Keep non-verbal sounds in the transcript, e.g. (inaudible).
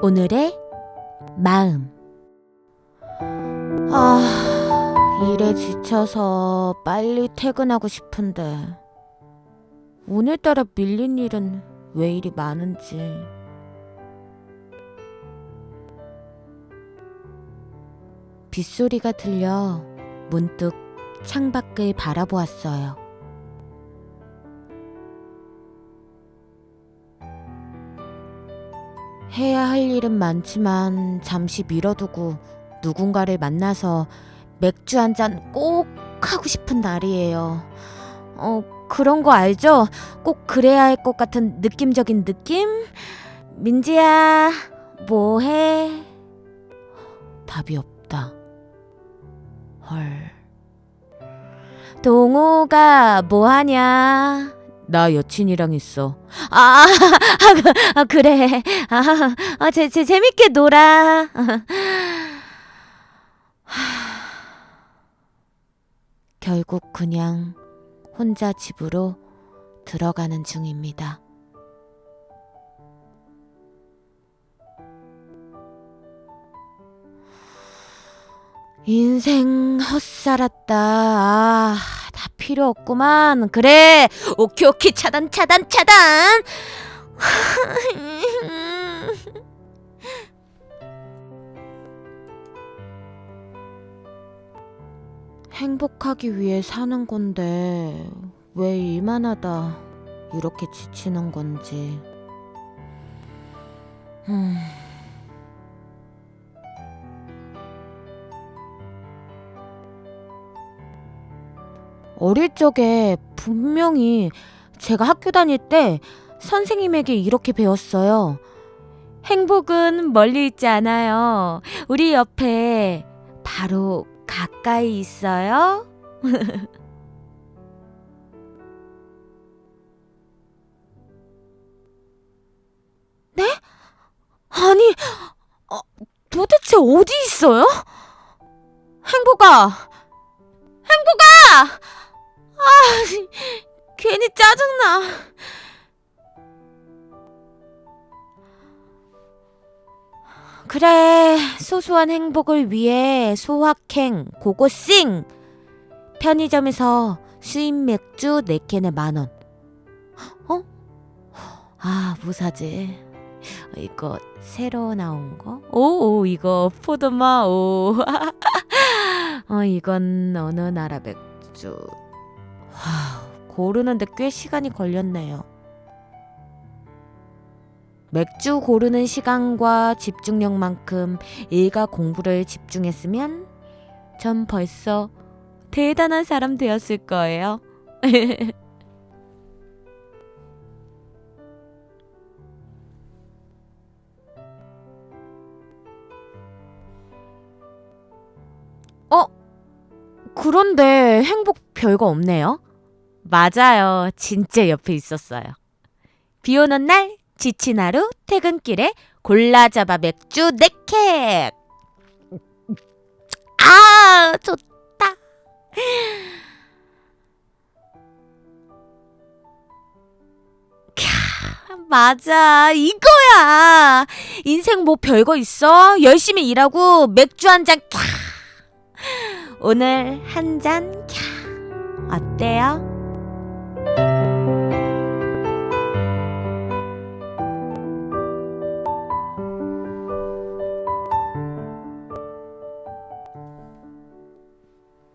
오늘의 마음. 아, 일에 지쳐서 빨리 퇴근하고 싶은데, 오늘따라 밀린 일은 왜 이리 많은지. 빗소리가 들려 문득 창밖을 바라보았어요. 해야 할 일은 많지만 잠시 미뤄두고 누군가를 만나서 맥주 한 잔 꼭 하고 싶은 날이에요. 어, 그런 거 알죠? 꼭 그래야 할 것 같은 느낌적인 느낌? 민지야, 뭐 해? 답이 없다. 헐. 동호가 뭐 하냐? 나 여친이랑 있어. 아, 아, 그- 그래. 아, 아 제, 제, 재밌게 놀아. 결국 그냥 혼자 집으로 들어가는 중입니다. 인생 헛살았다. 아, 다 필요 없구만. 그래. 오키 오키 차단 차단 차단. (laughs) 행복하기 위해 사는 건데 왜 일만 하다 이렇게 지치는 건지. 음. 어릴 적에 분명히 제가 학교 다닐 때 선생님에게 이렇게 배웠어요. 행복은 멀리 있지 않아요. 우리 옆에 바로 가까이 있어요. (laughs) 네? 아니, 어, 도대체 어디 있어요? 행복아! 행복아! 아, (laughs) 괜히 짜증나. 그래, 소소한 행복을 위해 소확행, 고고싱! 편의점에서 수입 맥주 4캔에 만원. 어? 아, 뭐 사지? 이거 새로 나온 거? 오, 오 이거 포도마, 오. (laughs) 어, 이건 어느 나라 맥주. 와, 고르는데 꽤 시간이 걸렸네요. 맥주 고르는 시간과 집중력만큼 일과 공부를 집중했으면 전 벌써 대단한 사람 되었을 거예요. (laughs) 어? 그런데 행복 별거 없네요. 맞아요. 진짜 옆에 있었어요. 비 오는 날 지친 하루 퇴근길에 골라 잡아 맥주 네 캔. 아, 좋다. 캬, 맞아. 이거야. 인생 뭐 별거 있어? 열심히 일하고 맥주 한 잔 캬. 오늘 한 잔 캬. 어때요?